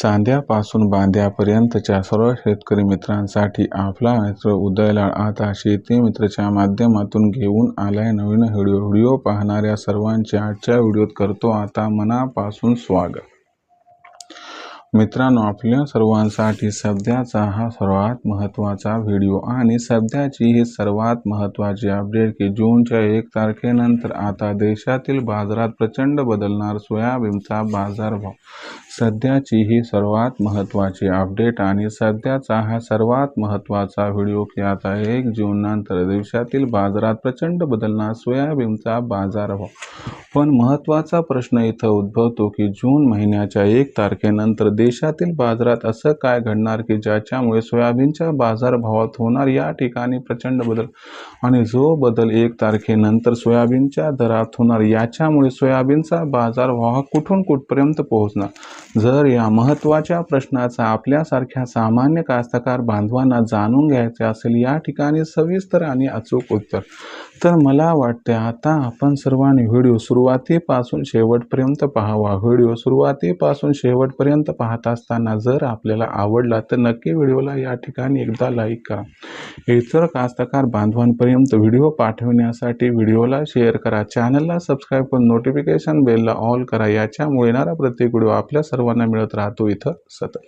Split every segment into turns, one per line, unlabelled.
चांद्यापासून बांद्यापर्यंतच्या सर्व शेतकरी मित्रांसाठी आपला मित्र उदयलाळ आता शेती मित्रच्या माध्यमातून घेऊन आलाय. नवीन व्हिडिओ व्हिडिओ पाहणाऱ्या सर्वांचे आजच्या व्हिडिओत करतो आता मनापासून स्वागत. मित्रांनो आपल्या सर्वांसाठी सध्याचा हा सर्वात महत्त्वाचा व्हिडिओ आणि सध्याची ही सर्वात महत्त्वाची अपडेट की जूनच्या एक तारखेनंतर आता देशातील बाजारात प्रचंड बदलणार सोयाबीनचा बाजारभाव. सध्याची ही सर्वात महत्त्वाची अपडेट आणि सध्याचा हा सर्वात महत्त्वाचा व्हिडिओ की आता एक जूननंतर देशातील बाजारात प्रचंड बदलणार सोयाबीनचा बाजारभाव पण महत्त्वाचा प्रश्न इथं उद्भवतो की जून महिन्याच्या एक तारखेनंतर देशातील बाजारात असं काय घडणार की ज्याच्यामुळे सोयाबीनच्या बाजारभावात होणार या ठिकाणी प्रचंड बदल? आणि जो बदल एक तारखेनंतर सोयाबीनच्या दरात होणार याच्यामुळे सोयाबीनचा बाजारभाव हा कुठून कुठपर्यंत पोहोचणार? जर या महत्त्वाच्या प्रश्नाचा आपल्यासारख्या सामान्य कास्तकार बांधवांना जाणून घ्यायचे असेल या ठिकाणी सविस्तर आणि अचूक उत्तर. तर मला वाटते आता आपण सर्वांनी व्हिडिओ सुरुवातीपासून शेवटपर्यंत पाहावा. व्हिडिओ सुरुवातीपासून शेवटपर्यंत पाहत असताना जर आपल्याला आवडला तर नक्की व्हिडिओला या ठिकाणी एकदा लाईक करा. इतर कास्तकार बांधवांपर्यंत व्हिडिओ पाठवण्यासाठी व्हिडिओला शेअर करा. चॅनलला सबस्क्राईब करून नोटिफिकेशन बेलला ऑल करा. याच्यामुळे येणारा प्रत्येक व्हिडिओ आपल्या सर्वांना मिळत राहतो इथं सतत.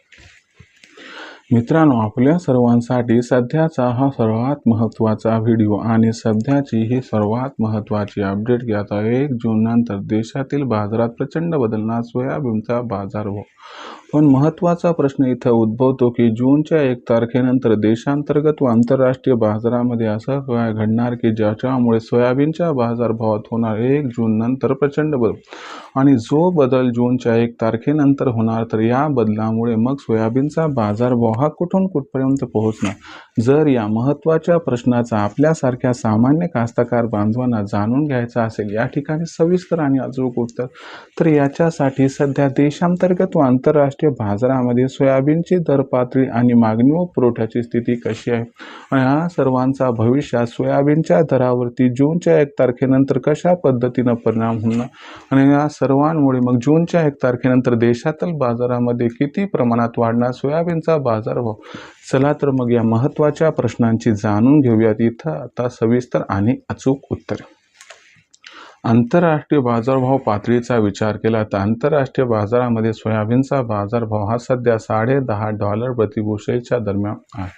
मित्रांनो आपल्या सर्वांसाठी सध्याचा हा सर्वात महत्त्वाचा व्हिडिओ आणि सध्याची ही सर्वात महत्त्वाची अपडेट की आता एक जूननंतर देशातील बाजारात प्रचंड बदलणार सोयाबीनचा बाजारभाव पण महत्त्वाचा प्रश्न इथं उद्भवतो की जूनच्या एक तारखेनंतर देशांतर्गत व आंतरराष्ट्रीय बाजारामध्ये असं काय घडणार की ज्याच्यामुळे सोयाबीनच्या बाजारभावात होणार एक जून नंतर प्रचंड बदल. आणि जो बदल जूनच्या एक तारखेनंतर होणार तर या बदलामुळे मग सोयाबीनचा बाजारभाव हा कुठून कुठपर्यंत पोहोचणार? जर या महत्त्वाच्या प्रश्नाचा आपल्यासारख्या सामान्य कास्तकार बांधवांना जाणून घ्यायचा असेल या ठिकाणी सविस्तर आणि अचूक उत्तर तर याच्यासाठी सध्या देशांतर्गत व आंतरराष्ट्रीय बाजारामध्ये सोयाबीनची दर पातळी आणि मागणी व पुरवठ्याची स्थिती कशी आहे? आणि हा सर्वांचा भविष्यात सोयाबीनच्या दरावरती जूनच्या एक तारखेनंतर कशा पद्धतीनं परिणाम होणार? आणि या सर्वांमुळे मग जूनच्या एक तारखेनंतर देशातील बाजारामध्ये किती प्रमाणात वाढणार सोयाबीनचा बाजारभाव? चला तर मग या महत्त्वाच्या प्रश्नांची जाणून घेऊयात. इथं आता सविस्तर आणि अचूक उत्तर. आंतरराष्ट्रीय बाजारभाव पातळीचा विचार केला तर आंतरराष्ट्रीय बाजारामध्ये सोयाबीनचा बाजारभाव हा सध्या साडे दहा डॉलर प्रतिबुशेलच्या दरम्यान आहे.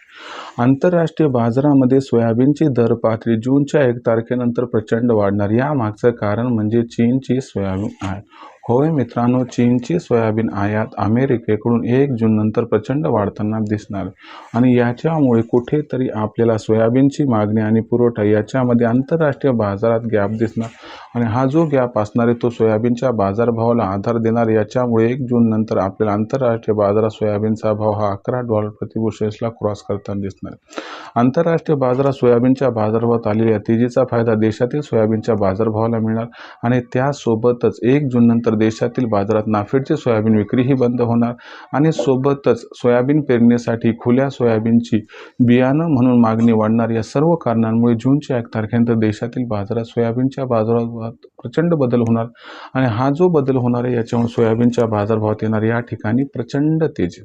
आंतरराष्ट्रीय बाजारामध्ये सोयाबीनची दर पातळी जूनच्या एक तारखेनंतर प्रचंड वाढणार. यामागचं कारण म्हणजे चीनची सोयाबीन आहे. होय मित्रांनो चीनची सोयाबीन आयात अमेरिकेकडून एक जूननंतर प्रचंड वाढताना दिसणार. आणि याच्यामुळे कुठेतरी आपल्याला सोयाबीनची मागणी आणि पुरवठा याच्यामध्ये आंतरराष्ट्रीय बाजारात गॅप दिसणार. आणि हा जो गॅप असणार आहे तो सोयाबीनच्या बाजारभावाला आधार देणार याच्यामुळे एक जून नंतर आपल्याला आंतरराष्ट्रीय बाजारात सोयाबीनचा भाव हा अकरा डॉलर प्रतिबुशेसला क्रॉस करताना दिसणार. आहे आंतरराष्ट्रीय बाजारात सोयाबीनच्या बाजारभावात आलेल्या तेजीचा फायदा देशातील सोयाबीनच्या बाजारभावाला मिळणार आणि त्यासोबतच एक जून नंतर देशातील बाजारात नाफेडची सोयाबीन विक्रीही बंद होणार आणि सोबतच सोयाबीन पेरणीसाठी खुल्या सोयाबीनची बियाणं म्हणून मागणी वाढणार. या सर्व कारणांमुळे जूनच्या एक तारखेनंतर देशातील बाजारात सोयाबीनच्या बाजारात प्रचंड बदल होणार आणि हा जो बदल होणार आहे याच्यामुळे सोयाबीनच्या बाजारभावात येणार या ठिकाणी प्रचंड तेजी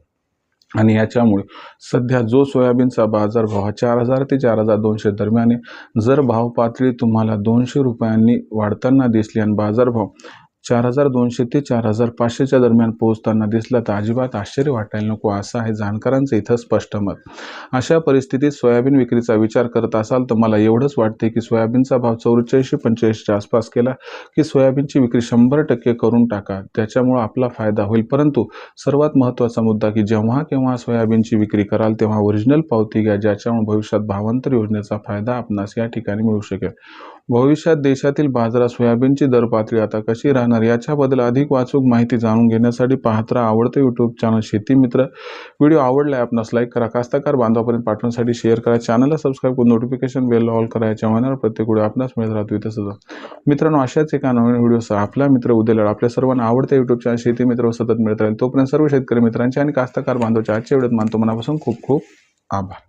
आणि याच्यामुळे सध्या जो सोयाबीनचा बाजारभाव हा चार हजार ते चार हजार दोनशे दरम्यान आहे. जर भाव पातळी तुम्हाला दोनशे रुपयांनी वाढताना दिसली आणि बाजारभाव चार हजार दोनशे ते चार हजार पाचशेच्या दरम्यान पोहोचताना दिसला तर अजिबात आश्चर्य वाटायला नको असं आहे जाणकारांचं इथं स्पष्ट मत. अशा परिस्थितीत सोयाबीन विक्रीचा विचार करत असाल तर मला एवढंच वाटते की सोयाबीनचा भाव चौवेचाळीसशे पंचेचाळीसच्या आसपास केला की सोयाबीनची विक्री शंभर टक्के करून टाका. त्याच्यामुळं आपला फायदा होईल. परंतु सर्वात महत्त्वाचा मुद्दा की जेव्हा केव्हा सोयाबीनची विक्री कराल तेव्हा ओरिजिनल पावती घ्या ज्याच्यामुळे भविष्यात भावांतर योजनेचा फायदा आपणास या ठिकाणी मिळू शकेल. भविष्यात देशातील बाजारात सोयाबीनची दर पातळी आता कशी राहणार याच्याबद्दल अधिक वाचूक माहिती जाणून घेण्यासाठी पाहत राहा आवडतं यूट्यूब चॅनल शेती मित्र. व्हिडिओ आवडला आहे आपणास लाईक करा. कास्तकार बांधवापर्यंत पाठवण्यासाठी शेअर करा. चॅनलला सबस्क्राईब करून नोटिफिकेशन बेल ऑल करा याच्या प्रत्येक व्हिडिओ आपणास मिळत राहतो इथं मित्रांनो अशाच एका नवीन व्हिडिओसह आपला मित्र उद्याला आपल्या सर्वांना आवडतं यूट्यूब चॅनल शेती मित्र सतत मिळत राहील. तोपर्यंत सर्व शेतकरी मित्रांचे आणि कास्तकार बांधवच्या आजच्या व्हिडिओत मानतो मनापासून खूप खूप आभार.